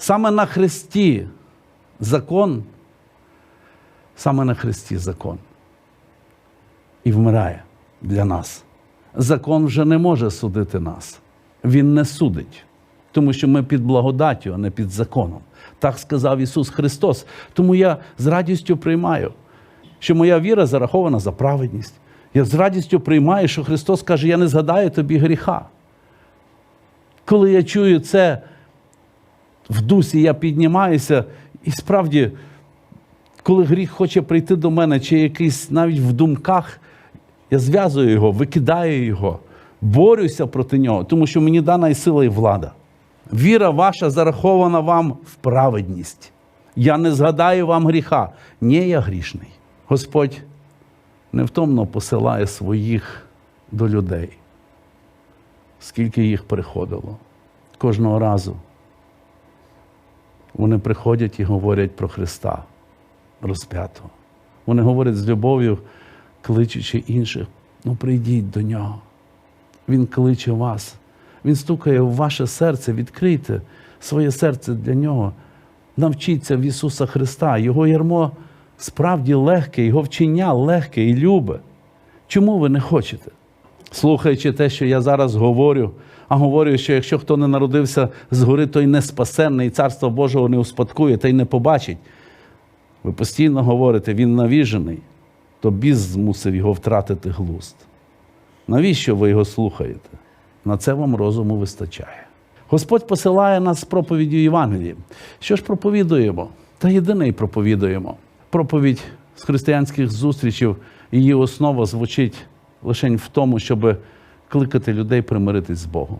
Саме на Христі закон, саме на Христі закон. І вмирає для нас. Закон вже не може судити нас. Він не судить, тому що ми під благодаттю, а не під законом. Так сказав Ісус Христос. Тому я з радістю приймаю, що моя віра зарахована за праведність. Я з радістю приймаю, що Христос каже: Я не згадаю тобі гріха. Коли я чую це в дусі, я піднімаюся, і справді, коли гріх хоче прийти до мене, чи якийсь навіть в думках, я зв'язую його, викидаю його, борюся проти нього, тому що мені дана і сила, і влада. Віра ваша зарахована вам в праведність. Я не згадаю вам гріха. Ні, я грішний. Господь невтомно посилає своїх до людей. Скільки їх приходило. Кожного разу вони приходять і говорять про Христа розп'ятого. Вони говорять з любов'ю, кличучи інших. Ну, прийдіть до нього. Він кличе вас. Він стукає в ваше серце, відкрийте своє серце для нього. Навчіться в Ісуса Христа. Його ярмо справді легке, Його вчення легке і любе. Чому ви не хочете? Слухаючи те, що я зараз говорю, а говорю, що якщо хто не народився згори, той не спасенний, і царство Божого не успадкує та й не побачить. Ви постійно говорите, він навіжений, то біс змусив його втратити глузд. Навіщо ви його слухаєте? На це вам розуму вистачає. Господь посилає нас з проповіддю Євангелії. Що ж проповідуємо? Та єдине й проповідуємо. Проповідь з християнських зустрічей, її основа звучить лише в тому, щоб кликати людей примиритись з Богом.